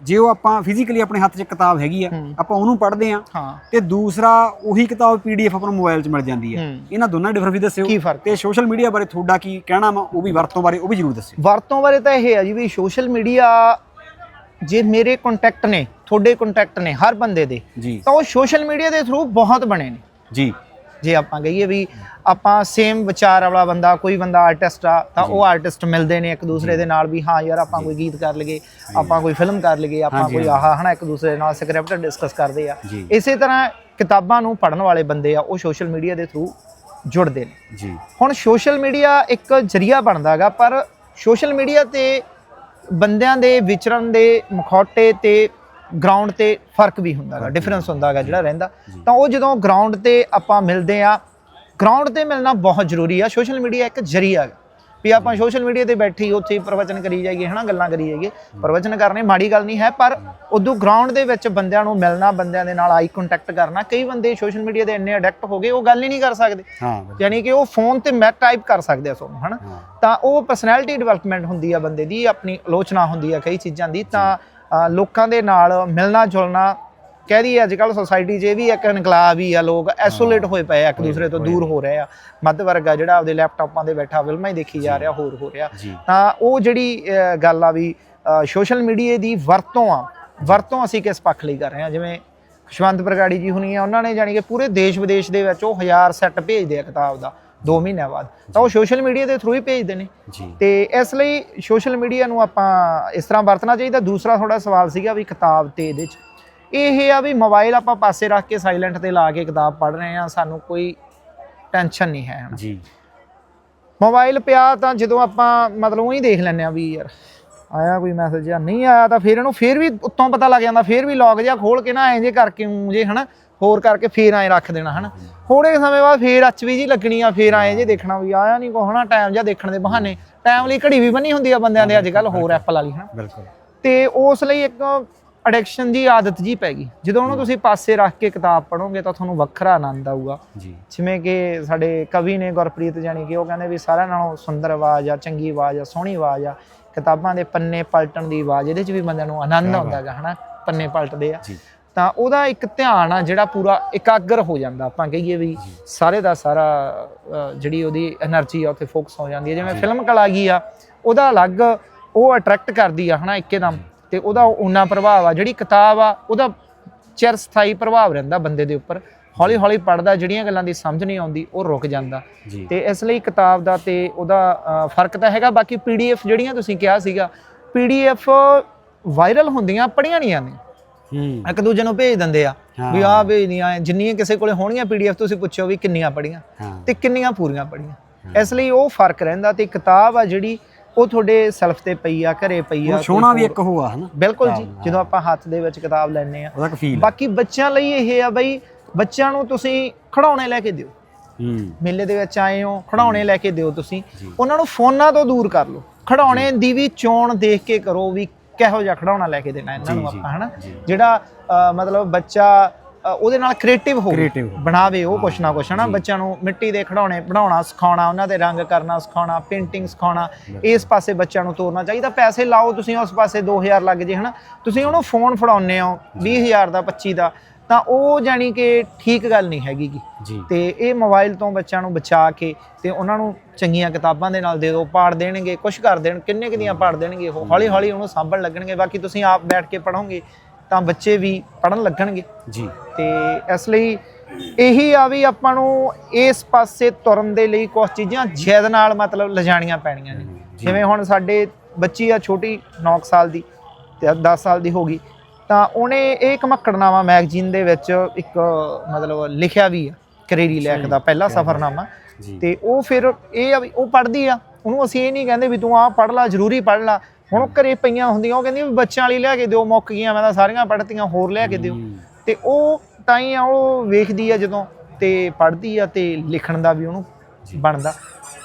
ਜੇ ਉਹ ਆਪਾਂ ਫਿਜ਼ੀਕਲੀ ਆਪਣੇ ਹੱਥ 'ਚ ਕਿਤਾਬ ਹੈਗੀ ਆ। ਆਪਾਂ ਉਹਨੂੰ ਪੜ੍ਹਦੇ ਆ ਤੇ ਦੂਸਰਾ ਉਹੀ ਕਿਤਾਬ ਪੀਡੀਐਫ ਆਪਾਂ ਨੂੰ ਮੋਬਾਈਲ 'ਚ ਮਿਲ ਜਾਂਦੀ ਹੂੰ। ਇਹਨਾਂ ਦੋਨਾਂ ਡਿਫਰੈਂਸ ਵੀ ਦੱਸਿਓ? ਤੇ ਸੋਸ਼ਲ ਮੀਡੀਆ ਬਾਰੇ ਤੁਹਾਡਾ ਕੀ ਕਹਿਣਾ ਵਾ ਉਹ ਵੀ ਵਰਤੋਂ ਬਾਰੇ ਉਹ ਵੀ ਜ਼ਰੂਰ ਦੱਸਿਓ। ਵਰਤੋਂ ਬਾਰੇ ਤਾਂ ਇਹ ਹੈ ਜੀ ਵੀ ਸੋਸ਼ਲ ਮੀਡੀਆ ਜੇ ਮੇਰੇ ਕੰਟੈਕਟ ਨੇ ਤੁਹਾਡੇ ਕੰਟੈਕਟ ਨੇ ਹਰ ਬੰਦੇ ਦੇ ਤਾਂ ਉਹ ਸੋਸ਼ਲ ਮੀਡੀਆ ਦੇ ਥਰੂ ਬਹੁਤ ਬਣੇ ਨੇ। ਜੀ। ਜੇ ਆਪਾਂ ਕਹੀਏ ਵੀ ਆਪਾਂ ਸੇਮ ਵਿਚਾਰ ਵਾਲਾ ਬੰਦਾ ਕੋਈ ਬੰਦਾ ਆਰਟਿਸਟ ਆ ਤਾਂ ਉਹ ਆਰਟਿਸਟ ਮਿਲਦੇ ਨੇ ਇੱਕ ਦੂਸਰੇ ਦੇ ਨਾਲ ਵੀ ਹਾਂ ਯਾਰ ਆਪਾਂ ਕੋਈ ਗੀਤ ਕਰ ਲਈਏ ਆਪਾਂ ਕੋਈ ਫਿਲਮ ਕਰ ਲਈਏ ਆਪਾਂ ਕੋਈ ਆਹ ਹਨਾ ਇੱਕ ਦੂਸਰੇ ਨਾਲ ਸਕ੍ਰਿਪਟ ਡਿਸਕਸ ਕਰਦੇ ਆ। ਇਸੇ ਤਰ੍ਹਾਂ ਕਿਤਾਬਾਂ ਨੂੰ ਪੜ੍ਹਨ ਵਾਲੇ ਬੰਦੇ ਆ ਉਹ ਸੋਸ਼ਲ ਮੀਡੀਆ ਦੇ ਥਰੂ ਜੁੜਦੇ ਨੇ। ਜੀ। ਹੁਣ ਸੋਸ਼ਲ ਮੀਡੀਆ ਇੱਕ ਜਰੀਆ ਬਣਦਾਗਾ ਪਰ ਸੋਸ਼ਲ ਮੀਡੀਆ ਤੇ ਬੰਦਿਆਂ ਦੇ ਵਿਚਰਨ ਦੇ ਮਖੌਟੇ ਤੇ ਗਰਾਊਂਡ ਤੇ ਫ਼ਰਕ ਵੀ ਹੁੰਦਾਗਾ ਡਿਫਰੈਂਸ ਹੁੰਦਾਗਾ ਜਿਹੜਾ ਰਹਿੰਦਾ। ਤਾਂ ਉਹ ਜਦੋਂ ਗਰਾਊਂਡ ਤੇ ਆਪਾਂ ਮਿਲਦੇ ਆ ਗਰਾਊਂਡ ਤੇ ਮਿਲਣਾ ਬਹੁਤ ਜ਼ਰੂਰੀ ਆ। ਸੋਸ਼ਲ ਮੀਡੀਆ ਇੱਕ ਜਰੀਆ ਹੈ ਵੀ ਆਪਾਂ ਸੋਸ਼ਲ ਮੀਡੀਆ ਤੇ ਬੈਠੇ ਉੱਥੇ ਪ੍ਰਵਚਨ ਕਰੀ ਜਾਈਏ ਹਨਾ ਗੱਲਾਂ ਕਰੀ ਜਾਈਏ। ਪ੍ਰਵਚਨ ਕਰਨੇ ਮਾੜੀ ਗੱਲ ਨਹੀਂ ਹੈ ਪਰ ਉਦੋਂ ਗਰਾਊਂਡ ਦੇ ਵਿੱਚ ਬੰਦਿਆਂ ਨੂੰ ਮਿਲਣਾ ਬੰਦਿਆਂ ਦੇ ਨਾਲ ਆਈ ਕੰਟੈਕਟ ਕਰਨਾ ਕਈ ਬੰਦੇ ਸੋਸ਼ਲ ਮੀਡੀਆ ਦੇ ਇੰਨੇ ਅਡਿਕਟ ਹੋ ਗਏ ਉਹ ਗੱਲ ਹੀ ਨਹੀਂ ਕਰ ਸਕਦੇ। ਯਾਨੀ ਕਿ ਉਹ ਫੋਨ ਤੇ ਮੈਂ ਟਾਈਪ ਕਰ ਸਕਦੇ ਆ ਤੁਹਾਨੂੰ ਹਨਾ। ਤਾਂ ਉਹ ਪਰਸਨੈਲਿਟੀ ਡਿਵੈਲਪਮੈਂਟ ਹੁੰਦੀ ਆ ਬੰਦੇ ਦੀ ਆਪਣੀ ਆਲੋਚਨਾ ਹੁੰਦੀ ਆ ਕਈ ਚੀਜ਼ਾਂ ਦੀ। ਤਾਂ ਲੋਕਾਂ ਦੇ ਨਾਲ ਮਿਲਣਾ ਜੁਲਣਾ ਕਹਿ ਦਈਏ ਅੱਜ ਕੱਲ ਸੋਸਾਇਟੀ 'ਚ ਇਹ ਵੀ ਇੱਕ ਇਨਕਲਾਬ ਹੀ ਆ ਲੋਕ ਐਸੋਲੇਟ ਹੋਏ ਪਏ ਆ ਇੱਕ ਦੂਸਰੇ ਤੋਂ ਦੂਰ ਹੋ ਰਹੇ ਆ। ਮੱਧ ਵਰਗ ਆ ਜਿਹੜਾ ਆਪਦੇ ਲੈਪਟਾਪਾਂ ਦੇ ਬੈਠਾ ਫਿਲਮਾਂ ਹੀ ਦੇਖੀ ਜਾ ਰਿਹਾ ਹੋਰ ਹੋ ਰਿਹਾ। ਤਾਂ ਉਹ ਜਿਹੜੀ ਗੱਲ ਆ ਵੀ ਸੋਸ਼ਲ ਮੀਡੀਆ ਦੀ ਵਰਤੋਂ ਆ ਵਰਤੋਂ ਅਸੀਂ ਕਿਸ ਪੱਖ ਲਈ ਕਰ ਰਹੇ ਹਾਂ ਜਿਵੇਂ ਖੁਸ਼ਵੰਤ ਪ੍ਰਗਾੜੀ ਜੀ ਹੁਣੀ ਆ ਉਹਨਾਂ ਨੇ ਜਾਣੀ ਕਿ ਪੂਰੇ ਦੇਸ਼ ਵਿਦੇਸ਼ ਦੇ ਵਿੱਚ ਉਹ ਹਜ਼ਾਰ ਸੈੱਟ ਭੇਜਦੇ ਆ ਕਿਤਾਬ ਦਾ। 2 ਮਹੀਨਿਆਂ ਬਾਅਦ। ਤਾਂ ਉਹ ਸੋਸ਼ਲ ਮੀਡੀਆ ਦੇ ਥਰੂ ਹੀ ਭੇਜਦੇ ਨੇ। ਤੇ ਇਸ ਲਈ ਸੋਸ਼ਲ ਮੀਡੀਆ ਨੂੰ ਆਪਾਂ ਇਸ ਤਰ੍ਹਾਂ ਵਰਤਣਾ ਚਾਹੀਦਾ। ਦੂਸਰਾ ਥੋੜਾ ਸਵਾਲ ਸੀਗਾ ਵੀ ਕਿਤਾਬ ਤੇ ਇਹਦੇ ਚ। ਇਹ ਆ ਵੀ ਮੋਬਾਈਲ ਆਪਾਂ ਪਾਸੇ ਰੱਖ ਕੇ ਸਾਇਲੈਂਟ ਤੇ ਲਾ ਕੇ ਕਿਤਾਬ ਪੜ੍ਹ ਰਹੇ ਆ ਸਾਨੂੰ ਕੋਈ ਟੈਨਸ਼ਨ ਨਹੀਂ ਹੈ। ਜੀ। ਮੋਬਾਈਲ ਪਿਆ ਤਾਂ ਜਦੋਂ ਆਪਾਂ ਮਤਲਬ ਉਹੀ ਦੇਖ ਲੈਂਦੇ ਆ ਵੀ ਯਾਰ ਆਇਆ ਕੋਈ ਮੈਸੇਜ ਜਾਂ ਨਹੀਂ ਆਇਆ ਤਾਂ ਫਿਰ ਇਹਨੂੰ ਫਿਰ ਵੀ ਉੱਤੋਂ ਪਤਾ ਲੱਗ ਜਾਂਦਾ ਫਿਰ ਵੀ ਲੌਗ ਜਿਹਾ ਖੋਲ ਕੇ ਨਾ ਐਂ ਜੇ ਕਰਕੇ ਊਂ ਜੇ ਹਨਾ ਹੋਰ ਕਰਕੇ ਫੇਰ ਐਂ ਰੱਖ ਦੇਣਾ ਹਨਾ। ਥੋੜੇ ਸਮੇਂ ਬਾਅਦ ਫੇਰ ਅੱਛਵੀ ਜੀ ਲੱਗਣੀ ਆ ਫੇਰ ਐਂ ਜੇ ਦੇਖਣਾ ਵੀ ਆਇਆ ਨਹੀਂ ਕੋ ਹਨਾ ਟਾਈਮ ਜਾਂ ਦੇਖਣ ਦੇ ਬਹਾਨੇ। ਟਾਈਮ ਲਈ ਘੜੀ ਵੀ ਬੰਨੀ ਹੁੰਦੀ ਆ ਬੰਦਿਆਂ ਦੇ ਅੱਜ ਕੱਲ ਹੋਰ ਐਪਲ ਵਾਲੀ ਹਨਾ। ਬਿਲਕੁਲ। ਤੇ ਉਸ ਲਈ ਇੱਕ ਅਡਿਕਸ਼ਨ ਦੀ ਆਦਤ ਜੀ ਪੈ ਗਈ। ਜਦੋਂ ਉਹਨੂੰ ਤੁਸੀਂ ਪਾਸੇ ਰੱਖ ਕੇ ਕਿਤਾਬ ਪੜ੍ਹੋਗੇ ਤਾਂ ਤੁਹਾਨੂੰ ਵੱਖਰਾ ਆਨੰਦ ਆਊਗਾ। ਜੀ। ਜਿਵੇਂ ਕਿ ਸਾਡੇ ਕਵੀ ਨੇ ਗੁਰਪ੍ਰੀਤ ਜਾਨੀ ਕਿ ਉਹ ਕਹਿੰਦੇ ਵੀ ਸਾਰਿਆਂ ਨਾਲੋਂ ਸੁੰਦਰ ਆਵਾਜ਼ ਆ ਚੰਗੀ ਆਵਾਜ਼ ਆ ਸੋਹਣੀ ਆਵਾਜ਼ ਆ। ਕਿਤਾਬਾਂ ਦੇ ਪੰਨੇ ਪਲਟਣ ਦੀ ਆਵਾਜ਼ ਇਹਦੇ 'ਚ ਵੀ ਬੰਦੇ ਨੂੰ ਆਨੰਦ ਆਉਂਦਾ ਹੈ ਹਨਾ? ਪੰਨੇ ਪਲਟਦੇ ਆ। ਤਾਂ ਉਹਦਾ ਇੱਕ ਧਿਆਨ ਆ ਜਿਹੜਾ ਪੂਰਾ ਇਕਾਗਰ ਹੋ ਜਾਂਦਾ ਆਪਾਂ ਕਹੀਏ ਵੀ ਸਾਰੇ ਦਾ ਸਾਰਾ ਜਿਹੜੀ ਉਹਦੀ એનર્ਜੀ ਆ ਉੱਥੇ ਫੋਕਸ ਹੋ ਜਾਂਦੀ ਹੈ ਜਿਵੇਂ ਫਿਲਮ ਕਲਾ ਗਈ ਆ ਉਹਦਾ ਅਲੱਗ ਉਹ ਅਟਰੈਕਟ ਕਰਦੀ ਆ ਹਨਾ ਇੱਕੇਦਮ। ਤੇ ਉਹਦਾ ਉਹਨਾਂ ਪ੍ਰਭਾਵ ਆ ਜਿਹੜੀ ਕਿਤਾਬ ਆ ਉਹਦਾ ਚਿਰ ਸਥਾਈ ਪ੍ਰਭਾਵ ਰਹਿੰਦਾ ਬੰਦੇ ਦੇ ਉੱਪਰ। ਹੌਲੀ ਹੌਲੀ ਪੜਦਾ ਜਿਹੜੀਆਂ ਗੱਲਾਂ ਦੀ ਸਮਝ ਨਹੀਂ ਆਉਂਦੀ ਉਹ ਰੁਕ ਜਾਂਦਾ। ਤੇ ਇਸ ਲਈ ਕਿਤਾਬ ਦਾ ਤੇ ਉਹਦਾ ਫ਼ਰਕ ਤਾਂ ਹੈਗਾ ਬਾਕੀ ਪੀਡੀਐਫ ਜਿਹੜੀਆਂ ਤੁਸੀਂ ਕਿਹਾ ਸੀਗਾ ਪੀਡੀਐਫ ਵਾਇਰਲ ਹੁੰਦੀਆਂ ਪੜੀਆਂ ਨਹੀਂ ਜਾਂਦੀਆਂ। ਹੂੰ। ਇੱਕ ਦੂਜੇ ਨੂੰ ਭੇਜ ਦਿੰਦੇ ਆ। ਵੀ ਆਹ ਭੇਜਦੀਆਂ ਜਿੰਨੀਆਂ ਕਿਸੇ ਕੋਲੇ ਹੋਣਗੀਆਂ ਪੀਡੀਐਫ ਤੁਸੀਂ ਪੁੱਛਿਓ ਵੀ ਕਿੰਨੀਆਂ ਪੜੀਆਂ ਤੇ ਕਿੰਨੀਆਂ ਪੂਰੀਆਂ ਪੜੀਆਂ ਇਸ ਲਈ ਉਹ ਫ਼ਰਕ ਰਹਿੰਦਾ ਤੇ ਕਿਤਾਬ ਆ ਜਿਹੜੀ ਉਹ ਤੁਹਾਡੇ ਸੈਲਫ ਤੇ ਪਈ ਆ ਘਰੇ ਪਈ ਆ ਉਹ ਸੋਹਣਾ ਵੀ ਇੱਕ ਹੋਆ ਹਨਾ? ਬਿਲਕੁਲ ਜੀ ਜਦੋਂ ਆਪਾਂ ਹੱਥ ਦੇ ਵਿੱਚ ਕਿਤਾਬ ਲੈਣੇ ਆ। ਬਾਕੀ ਬੱਚਿਆਂ ਲਈ ਇਹ ਆ ਬਈ ਬੱਚਿਆਂ ਨੂੰ ਤੁਸੀਂ ਖਿਡੌਣੇ ਲੈ ਕੇ ਦਿਓ। ਹੂੰ। ਮੇਲੇ ਦੇ ਵਿੱਚ ਆਏ ਹੋ ਖਿਡੌਣੇ ਲੈ ਕੇ ਦਿਓ ਤੁਸੀਂ। ਉਹਨਾਂ ਨੂੰ ਫੋਨਾਂ ਤੋਂ ਦੂਰ ਕਰ ਲਓ। ਖਿਡੌਣੇ ਦੀ ਵੀ ਚੋਣ ਦੇਖ ਕੇ ਕਰੋ ਵੀ ਕਿਹੋ ਜਿਹਾ ਖਿਡੌਣਾ ਲੈ ਕੇ ਦੇਣਾ ਇਹਨਾਂ ਨੂੰ ਆਪਾਂ ਹਨਾ। ਜਿਹੜਾ ਮਤਲਬ ਬੱਚਾ ਉਹਦੇ ਨਾਲ ਕ੍ਰੀਏਟਿਵ ਹੋਵੇ। ਬਣਾਵੇ ਉਹ ਕੁਛ ਨਾ ਕੁਛ ਹਨਾ? ਬੱਚਿਆਂ ਨੂੰ ਮਿੱਟੀ ਦੇ ਖਿਡੌਣੇ ਬਣਾਉਣਾ ਸਿਖਾਉਣਾ ਉਹਨਾਂ ਦੇ ਰੰਗ ਕਰਨਾ ਸਿਖਾਉਣਾ ਪੇਂਟਿੰਗ ਸਿਖਾਉਣਾ ਇਸ ਪਾਸੇ ਬੱਚਿਆਂ ਨੂੰ ਤੋਰਨਾ ਚਾਹੀਦਾ। ਪੈਸੇ ਲਾਓ ਤੁਸੀਂ ਉਸ ਪਾਸੇ 2000 ਲੱਗ ਜੇ ਹਨਾ? ਤੁਸੀਂ ਉਹਨੂੰ ਫੋਨ ਫੜਾਉਂਦੇ ਹੋ 20000 ਦਾ 25 ਦਾ। ਤਾਂ ਉਹ ਜਾਨੀ ਕਿ ਠੀਕ ਗੱਲ ਨਹੀਂ ਹੈਗੀ ਗੀ। ਜੀ। ਤੇ ਇਹ ਮੋਬਾਈਲ ਤੋਂ ਬੱਚਿਆਂ ਨੂੰ ਬਚਾ ਕੇ ਤੇ ਉਹਨਾਂ ਨੂੰ ਚੰਗੀਆਂ ਕਿਤਾਬਾਂ ਦੇ ਨਾਲ ਦੇ ਦਿਓ ਪਾੜ ਦੇਣਗੇ ਕੁਝ ਕਰ ਦੇਣ ਕਿੰਨੇ ਕੁ ਦੀਆਂ ਪਾੜ ਦੇਣਗੇ ਉਹ ਹੌਲੀ ਹੌਲੀ ਉਹਨੂੰ ਸਾਂਭਣ ਲੱਗਣਗੇ। ਬਾਕੀ ਤੁਸੀਂ ਆਪ ਬੈਠ ਕੇ ਪੜ੍ਹੋਗੇ ਤਾਂ ਬੱਚੇ ਵੀ ਪੜਨ ਲੱਗਣਗੇ। ਜੀ। ਤੇ ਇਸ ਲਈ ਇਹੀ ਆ ਵੀ ਆਪਾਂ ਨੂੰ ਇਸ ਪਾਸੇ ਤੁਰਨ ਦੇ ਲਈ ਕੁਝ ਚੀਜ਼ਾਂ ਜਿੱਦ ਨਾਲ ਮਤਲਬ ਲਿਜਾਣੀਆਂ ਪੈਣੀਆਂ ਨੇ। ਜਿਵੇਂ ਹੁਣ ਸਾਡੇ ਬੱਚੀ ਆ ਛੋਟੀ 9 ਸਾਲ ਦੀ ਤੇ 10 ਸਾਲ ਦੀ ਹੋ ਗਈ। ਤਾਂ ਉਹਨੇ ਇਹ ਇੱਕ ਮੱਕੜਨਾਮਾ ਮੈਗਜ਼ੀਨ ਦੇ ਵਿੱਚ ਇੱਕ ਮਤਲਬ ਲਿਖਿਆ ਵੀ ਆ ਕਰੇਰੀ ਲੈਕ ਦਾ ਪਹਿਲਾ ਸਫਰਨਾਮਾ। ਤੇ ਉਹ ਫਿਰ ਇਹ ਆ ਵੀ ਉਹ ਪੜ੍ਹਦੀ ਆ ਉਹਨੂੰ ਅਸੀਂ ਇਹ ਨਹੀਂ ਕਹਿੰਦੇ ਵੀ ਤੂੰ ਆਹ ਪੜ੍ਹ ਲਾ ਜ਼ਰੂਰੀ ਪੜ੍ਹ ਲਾ। ਹੁਣ ਉਹ ਘਰੇ ਪਈਆਂ ਹੁੰਦੀਆਂ ਉਹ ਕਹਿੰਦੀ ਵੀ ਬੱਚਿਆਂ ਵਾਲੀ ਲਿਆ ਕੇ ਦਿਓ ਮੁੱਕ ਗਈਆਂ ਮੈਂ ਤਾਂ ਸਾਰੀਆਂ ਪੜ੍ਹਤੀਆਂ ਹੋਰ ਲਿਆ ਕੇ ਦਿਓ। ਤੇ ਉਹ ਤਾਂ ਹੀ ਆ ਉਹ ਵੇਖਦੀ ਆ ਜਦੋਂ ਤੇ ਪੜ੍ਹਦੀ ਆ ਤੇ ਲਿਖਣ ਦਾ ਵੀ ਉਹਨੂੰ ਬਣਦਾ।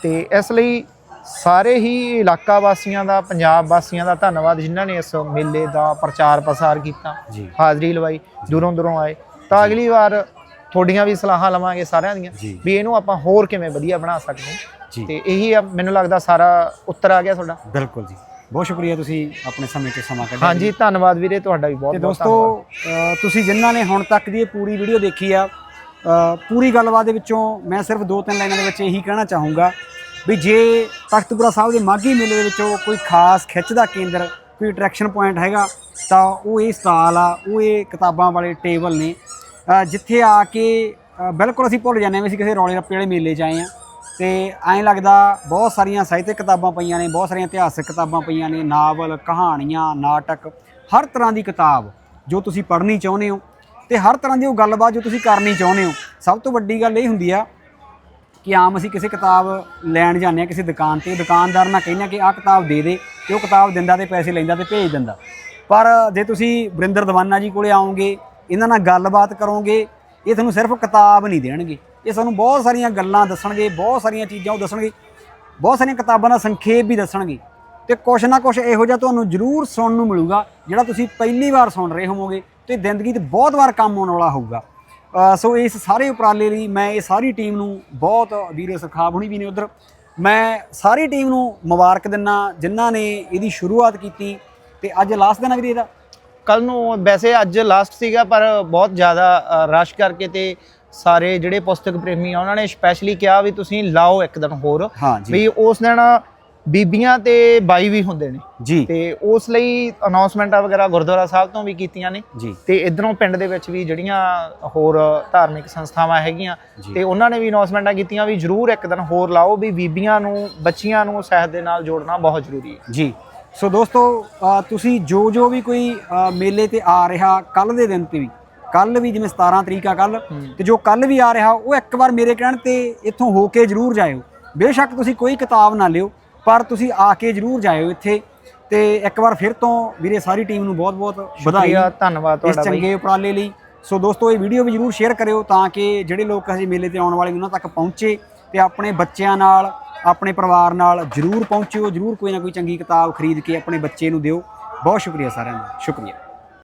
ਤੇ ਇਸ ਲਈ ਸਾਰੇ ਹੀ ਇਲਾਕਾ ਵਾਸੀਆਂ ਦਾ ਪੰਜਾਬ ਵਾਸੀਆਂ ਦਾ ਧੰਨਵਾਦ ਜਿਨ੍ਹਾਂ ਨੇ ਇਸ ਮੇਲੇ ਦਾ ਪ੍ਰਚਾਰ ਪ੍ਰਸਾਰ ਕੀਤਾ ਹਾਜ਼ਰੀ ਲਵਾਈ ਦੂਰੋਂ ਦੂਰੋਂ ਆਏ। ਤਾਂ ਅਗਲੀ ਵਾਰ ਤੁਹਾਡੀਆਂ ਵੀ ਸਲਾਹਾਂ ਲਵਾਂਗੇ ਸਾਰਿਆਂ ਦੀਆਂ। ਵੀ ਇਹਨੂੰ ਆਪਾਂ ਹੋਰ ਕਿਵੇਂ ਵਧੀਆ ਬਣਾ ਸਕਦੇ ਤੇ ਇਹੀ ਆ ਮੈਨੂੰ ਲੱਗਦਾ ਸਾਰਾ ਉੱਤਰ ਆ ਗਿਆ ਤੁਹਾਡਾ। ਬਿਲਕੁਲ ਜੀ। ਬਹੁਤ ਸ਼ੁਕਰੀਆ ਤੁਸੀਂ ਆਪਣੇ ਸਮੇਂ 'ਚ ਸਮਾਂ ਕੱਢਿਆ ਹਾਂਜੀ ਧੰਨਵਾਦ ਵੀਰੇ ਤੁਹਾਡਾ ਵੀ ਬਹੁਤ ਤੇ ਬਹੁਤ ਦੋਸਤੋ ਤੁਸੀਂ ਜਿਨ੍ਹਾਂ ਨੇ ਹੁਣ ਤੱਕ ਦੀ ਇਹ ਪੂਰੀ ਵੀਡੀਓ ਦੇਖੀ ਆ ਪੂਰੀ ਗੱਲਬਾਤ ਦੇ ਵਿੱਚੋਂ ਮੈਂ ਸਿਰਫ ਦੋ ਤਿੰਨ ਲਾਈਨਾਂ ਦੇ ਵਿੱਚ ਇਹੀ ਕਹਿਣਾ ਚਾਹੂੰਗਾ ਵੀ ਜੇ ਤਖਤਪੁਰਾ ਸਾਹਿਬ ਦੇ ਮਾਘੀ ਮੇਲੇ ਦੇ ਵਿੱਚੋਂ ਕੋਈ ਖਾਸ ਖਿੱਚ ਦਾ ਕੇਂਦਰ, ਕੋਈ ਅਟਰੈਕਸ਼ਨ ਪੁਆਇੰਟ ਹੈਗਾ, ਤਾਂ ਉਹ ਇਹ ਸਟਾਲ ਆ, ਉਹ ਇਹ ਕਿਤਾਬਾਂ ਵਾਲੇ ਟੇਬਲ ਨੇ। ਜਿੱਥੇ ਆ ਕੇ ਬਿਲਕੁਲ ਅਸੀਂ ਭੁੱਲ ਜਾਂਦੇ ਹਾਂ ਵੀ ਅਸੀਂ ਕਿਸੇ ਰੌਲੇ ਰੱਪੇ ਵਾਲੇ ਮੇਲੇ 'ਚ ਆਏ ਆ ਤੇ ਐਂ ਲੱਗਦਾ ਬਹੁਤ ਸਾਰੀਆਂ ਸਾਹਿਤਕ ਕਿਤਾਬਾਂ ਪਈਆਂ ਨੇ, ਬਹੁਤ ਸਾਰੀਆਂ ਇਤਿਹਾਸਕ ਕਿਤਾਬਾਂ ਪਈਆਂ ਨੇ, ਨਾਵਲ, ਕਹਾਣੀਆਂ, ਨਾਟਕ, ਹਰ ਤਰ੍ਹਾਂ ਦੀ ਕਿਤਾਬ ਜੋ ਤੁਸੀਂ ਪੜ੍ਹਨੀ ਚਾਹੁੰਦੇ ਹੋ। ਤੇ ਹਰ ਤਰ੍ਹਾਂ ਦੀ ਉਹ ਗੱਲਬਾਤ ਜੋ ਤੁਸੀਂ ਕਰਨੀ ਚਾਹੁੰਦੇ ਹੋ। ਸਭ ਤੋਂ ਵੱਡੀ ਗੱਲ ਇਹ ਹੁੰਦੀ ਆ ਕਿ ਆਮ ਅਸੀਂ ਕਿਸੇ ਕਿਤਾਬ ਲੈਣ ਜਾਂਦੇ ਆ ਕਿਸੇ ਦੁਕਾਨ ਤੇ, ਦੁਕਾਨਦਾਰ ਨਾਲ ਕਹਿੰਦੇ ਆ ਕਿ ਆਹ ਕਿਤਾਬ ਦੇ ਦੇ ਤੇ ਉਹ ਕਿਤਾਬ ਦਿੰਦਾ ਤੇ ਪੈਸੇ ਲੈਂਦਾ ਤੇ ਭੇਜ ਦਿੰਦਾ। ਪਰ ਜੇ ਤੁਸੀਂ ਵਰਿੰਦਰ ਦਵਾਨਾ ਜੀ ਕੋਲੇ ਆਓਗੇ, ਇਹਨਾਂ ਨਾਲ ਗੱਲਬਾਤ ਕਰੋਗੇ, ਇਹ ਤੁਹਾਨੂੰ ਸਿਰਫ ਕਿਤਾਬ ਨਹੀਂ ਦੇਣਗੇ। ਇਹ ਸਾਨੂੰ ਬਹੁਤ ਸਾਰੀਆਂ ਗੱਲਾਂ ਦੱਸਣਗੇ, ਬਹੁਤ ਸਾਰੀਆਂ ਚੀਜ਼ਾਂ ਉਹ ਦੱਸਣਗੇ, ਬਹੁਤ ਸਾਰੀਆਂ ਕਿਤਾਬਾਂ ਦਾ ਸੰਖੇਪ ਵੀ ਦੱਸਣਗੇ। ਤੇ ਕੁਛ ਨਾ ਕੁਛ ਇਹੋ ਜਿਹਾ ਤੁਹਾਨੂੰ ਜ਼ਰੂਰ ਸੁਣਨ ਨੂੰ ਮਿਲੂਗਾ, ਜਿਹੜਾ ਤੁਸੀਂ ਪਹਿਲੀ ਵਾਰ ਸੁਣ ਰਹੇ ਹੋਵੋਗੇ ਤੇ ਜ਼ਿੰਦਗੀ 'ਚ ਬਹੁਤ ਵਾਰ ਕੰਮ ਆਉਣ ਵਾਲਾ ਹੋਊਗਾ। ਸੋ ਇਸ ਸਾਰੇ ਉਪਰਾਲੇ ਲਈ ਮੈਂ ਇਹ ਸਾਰੀ ਟੀਮ ਨੂੰ ਬਹੁਤ ਵੀਰੇ ਸਰਖਾਬ ਹੁਣੀ ਵੀ ਨੇ ਉਧਰ। ਮੈਂ ਸਾਰੀ ਟੀਮ ਨੂੰ ਮੁਬਾਰਕ ਦਿੰਨਾ ਜਿਨ੍ਹਾਂ ਨੇ ਇਹਦੀ ਸ਼ੁਰੂਆਤ ਕੀਤੀ ਤੇ ਅੱਜ ਲਾਸਟ ਦਿਨ ਆ ਵੀਰੇ ਇਹਦਾ। ਕੱਲ ਨੂੰ ਵੈਸੇ ਅੱਜ ਲਾਸਟ ਸੀਗਾ ਪਰ ਬਹੁਤ ਜ਼ਿਆਦਾ ਰਸ਼ ਕਰਕੇ ਤੇ ਸਾਰੇ ਜਿਹੜੇ ਪੁਸਤਕ ਪ੍ਰੇਮੀ ਆ ਉਹਨਾਂ ਨੇ ਸਪੈਸ਼ਲੀ ਕਿਹਾ ਵੀ ਤੁਸੀਂ ਲਾਓ ਇੱਕ ਦਿਨ ਹੋਰ ਵੀ ਉਸ ਦਿਨ ਬੀਬੀਆਂ ਤੇ ਬਾਈ ਵੀ ਹੁੰਦੇ ਨੇ। ਜੀ। ਤੇ ਉਸ ਲਈ ਅਨਾਉਂਸਮੈਂਟਾਂ ਵਗੈਰਾ ਗੁਰਦੁਆਰਾ ਸਾਹਿਬ ਤੋਂ ਵੀ ਕੀਤੀਆਂ ਨੇ। ਜੀ। ਤੇ ਇਧਰੋਂ ਪਿੰਡ ਦੇ ਵਿੱਚ ਵੀ ਜਿਹੜੀਆਂ ਹੋਰ ਧਾਰਮਿਕ ਸੰਸਥਾਵਾਂ ਹੈਗੀਆਂ। ਤੇ ਉਹਨਾਂ ਨੇ ਵੀ ਅਨਾਉਂਸਮੈਂਟਾਂ ਕੀਤੀਆਂ ਵੀ ਜਰੂਰ ਇੱਕ ਦਿਨ ਹੋਰ ਲਾਓ ਵੀ ਬੀਬੀਆਂ ਨੂੰ ਬੱਚੀਆਂ ਨੂੰ ਸਾਹਿਤ ਦੇ ਨਾਲ ਜੋੜਨਾ ਬਹੁਤ ਜ਼ਰੂਰੀ ਹੈ। ਜੀ। ਸੋ ਦੋਸਤੋ ਤੁਸੀਂ ਜੋ ਜੋ ਵੀ ਕੋਈ ਮੇਲੇ ਤੇ ਆ ਰਿਹਾ ਕੱਲ ਦੇ ਦਿਨ ਤੇ ਵੀ ਕੱਲ ਵੀ ਜਿਵੇਂ 17 ਤਰੀਕ ਆ ਕੱਲ ਤੇ ਜੋ ਕੱਲ ਵੀ ਆ ਰਿਹਾ ਉਹ ਇੱਕ ਵਾਰ ਮੇਰੇ ਕਹਿਣ ਤੇ ਇੱਥੋਂ ਹੋ ਕੇ ਜਰੂਰ ਜਾਇਓ। ਬੇਸ਼ੱਕ ਤੁਸੀਂ ਕੋਈ ਕਿਤਾਬ ਨਾ ਲਿਓ ਪਰ ਤੁਸੀਂ ਆ ਕੇ ਜਰੂਰ ਜਾਇਓ ਇੱਥੇ ਤੇ ਇੱਕ ਵਾਰ ਫਿਰ ਤੋਂ ਵੀਰੇ ਸਾਰੀ ਟੀਮ ਨੂੰ ਬਹੁਤ ਬਹੁਤ ਵਧਾਈ। ਧੰਨਵਾਦ ਇਸ ਤੁਹਾਡਾ ਬਾਈ। ਚੰਗੇ ਉਪਰਾਲੇ ਲਈ। ਸੋ ਦੋਸਤੋ ਇਹ ਵੀਡੀਓ ਵੀ ਜਰੂਰ ਸ਼ੇਅਰ ਕਰਿਓ ਤਾਂ ਕਿ ਜਿਹੜੇ ਲੋਕ ਹਜੇ ਮੇਲੇ ਤੇ ਆਉਣ ਵਾਲੇ ਉਹਨਾਂ ਤੱਕ ਪਹੁੰਚੇ ਤੇ ਆਪਣੇ ਬੱਚਿਆਂ ਨਾਲ ਆਪਣੇ ਪਰਿਵਾਰ ਨਾਲ ਜਰੂਰ ਪਹੁੰਚਿਓ ਜਰੂਰ ਕੋਈ ਨਾ ਕੋਈ ਚੰਗੀ ਕਿਤਾਬ ਖਰੀਦ ਕੇ ਆਪਣੇ ਬੱਚੇ ਨੂੰ ਦਿਓ। ਬਹੁਤ ਸ਼ੁਕਰੀਆ ਸਾਰਿਆਂ ਦਾ। ਸ਼ੁਕਰੀਆ।